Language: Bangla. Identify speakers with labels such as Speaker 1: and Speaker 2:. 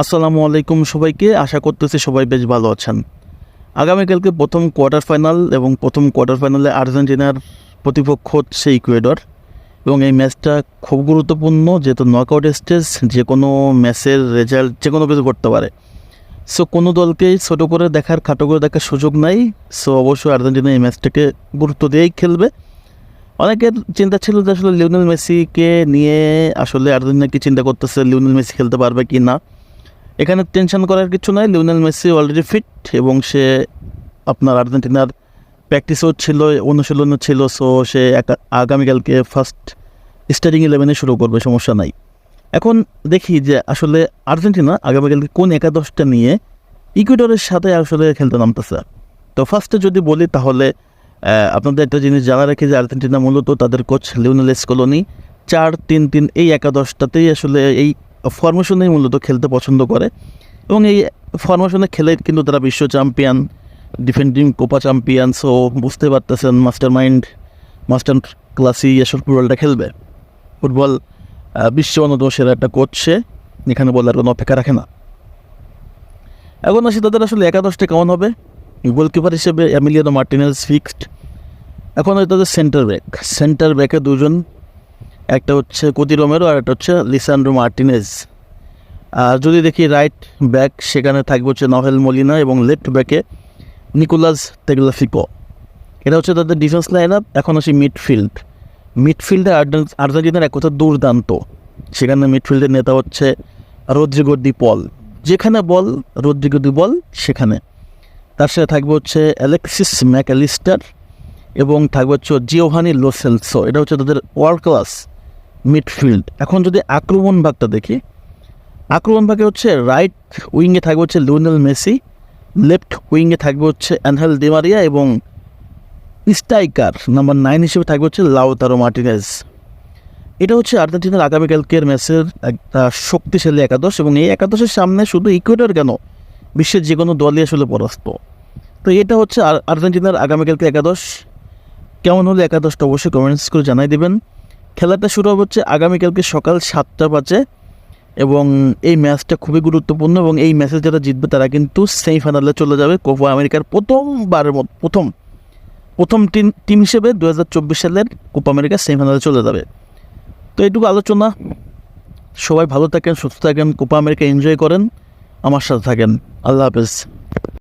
Speaker 1: আসসালামু আলাইকুম সবাইকে। আশা করতেছি সবাই বেশ ভালো আছেন। আগামীকালকে প্রথম কোয়ার্টার ফাইনাল এবং প্রথম কোয়ার্টার ফাইনালে আর্জেন্টিনার প্রতিপক্ষ হচ্ছে ইকুয়েডর। এবং এই ম্যাচটা খুব গুরুত্বপূর্ণ, যেহেতু নকআউট স্টেজ যে কোনো ম্যাচের রেজাল্ট যে কোনো কিছু করতে পারে। সো কোনো দলকেই ছোটো করে দেখার, খাটো করে দেখার সুযোগ নাই। সো অবশ্যই আর্জেন্টিনা এই ম্যাচটাকে গুরুত্ব দিয়েই খেলবে। অনেকের চিন্তা ছিল যে আসলে লিওনেল মেসিকে নিয়ে আসলে আর্জেন্টিনা কি চিন্তা করতেছে, লিওনেল মেসি খেলতে পারবে কি না। এখানে টেনশন করার কিছু নাই। লিওনেল মেসি অলরেডি ফিট এবং সে আপনার আর্জেন্টিনার প্র্যাকটিসও ছিল, অনুশীলনও ছিল সো সে একা- আগামীকালকে ফার্স্ট স্টার্টিং ইলেভেনে শুরু করবে, সমস্যা নাই। এখন দেখি যে আসলে আর্জেন্টিনা আগামীকালকে কোন একাদশটা নিয়ে ইকুয়েডরের সাথে আসলে খেলতে নামতেছে। তো ফার্স্টে যদি বলি তাহলে আপনাদের একটা জিনিস জানা রাখি যে আর্জেন্টিনা মূলত তাদের কোচ লিওনেল স্কলোনি চার তিন তিন এই একাদশটাতেই আসলে এই ফরমেশনেই মূলত খেলতে পছন্দ করে এবং এই ফরমেশনে খেলে কিন্তু তারা বিশ্ব champion defending Copa champion so বুঝতে পারতেছেন মাস্টার মাইন্ড মাস্টার ক্লাসি এসব ফুটবলটা খেলবে। ফুটবল বিশ্ব অন্যতম সেরা একটা সে, এখানে বলার কোনো অপেক্ষা রাখে না। এখন আসি তাদের আসলে একাদশটা কেমন হবে? গোলকিপার হিসেবে অ্যামিলিয়ানো মার্টিনেজ ফিক্সড এখন হয় তাদের সেন্টার ব্যাক সেন্টার ব্যাকে দুজন একটা হচ্ছে কোতি রোমেরো আর একটা হচ্ছে লিসান্ড্রো মার্টিনেজ। আর যদি দেখি রাইট ব্যাক সেখানে থাকবে হচ্ছে নভেল মলিনা এবং লেফট ব্যাকে নিকোলাস তেগলাফিকো। এটা হচ্ছে তাদের ডিফেন্স লাইন আপ এখন আসি মিডফিল্ড মিডফিল্ডে আর্জেন- আর্জেন্টিনার এক কথা দুর্দান্ত। সেখানে মিডফিল্ডের নেতা হচ্ছে রদ্রিগো দি পল। যেখানে বল রদ্রিগো দি বল, সেখানে। তার সাথে থাকবে হচ্ছে অ্যালেক্সিস ম্যাকালিস্টার এবং থাকবে হচ্ছে জিওহানি লোসেলসো। এটা হচ্ছে তাদের ওয়ার্ল্ড ক্লাস মিডফিল্ড এখন যদি আক্রমণ ভাগটা দেখি, আক্রমণ ভাগে হচ্ছে রাইট উইংয়ে থাকবে হচ্ছে লিওনেল মেসি লেফট উইংয়ে থাকবে হচ্ছে অ্যানহেল ডিমারিয়া এবং স্ট্রাইকার নাম্বার নাইন হিসেবে থাকবে হচ্ছে লাউতারো মার্টিনেজ এটা হচ্ছে আর্জেন্টিনার আগামীকালকের ম্যাচের একটা শক্তিশালী একাদশ এবং এই একাদশের সামনে শুধু ইকুয়েডর কেন? বিশ্বের যে কোনো দলই আসলে পরাস্ত। তো এটা হচ্ছে আর্জেন্টিনার আগামীকালকে একাদশ। কেমন হলে একাদশটা অবশ্যই কমেন্টস করে জানাই দেবেন। খেলাটা শুরু হচ্ছে আগামীকালকে সকাল সাতটা বাজে এবং এই ম্যাচটা খুবই গুরুত্বপূর্ণ এবং এই ম্যাচে যারা জিতবে তারা কিন্তু সেমিফাইনালে চলে যাবে কোপা আমেরিকার প্রথমবারের মতো, প্রথম প্রথম টিম টিম হিসেবে দু হাজার চব্বিশ সালের কোপা আমেরিকা সেমিফাইনালে চলে যাবে। তো এইটুকু আলোচনা। সবাই ভালো থাকেন, সুস্থ থাকেন, কোপা আমেরিকা এনজয় করেন, আমার সাথে থাকেন। আল্লাহ হাফেজ।